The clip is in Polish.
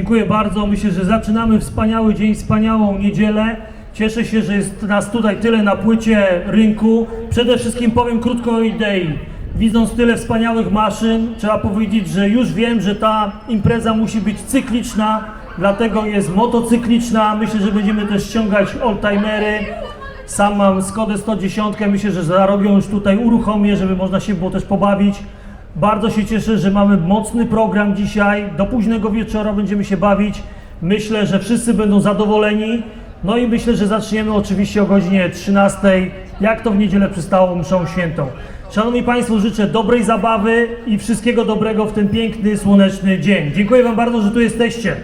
dziękuję bardzo. Myślę, że zaczynamy wspaniały dzień, wspaniałą niedzielę. Cieszę się, że jest nas tutaj tyle na płycie rynku. Przede wszystkim powiem krótko o idei. Widząc tyle wspaniałych maszyn, trzeba powiedzieć, że już wiem, że ta impreza musi być cykliczna, dlatego jest motocykliczna. Myślę, że będziemy też ściągać oldtimery. Sam mam Skodę 110, myślę, że zarobią już tutaj uruchomię, żeby można się było też pobawić. Bardzo się cieszę, że mamy mocny program dzisiaj. Do późnego wieczora będziemy się bawić. Myślę, że wszyscy będą zadowoleni. No i myślę, że zaczniemy oczywiście o godzinie 13, jak to w niedzielę przystało mszą świętą. Szanowni Państwo, życzę dobrej zabawy i wszystkiego dobrego w ten piękny, słoneczny dzień. Dziękuję Wam bardzo, że tu jesteście.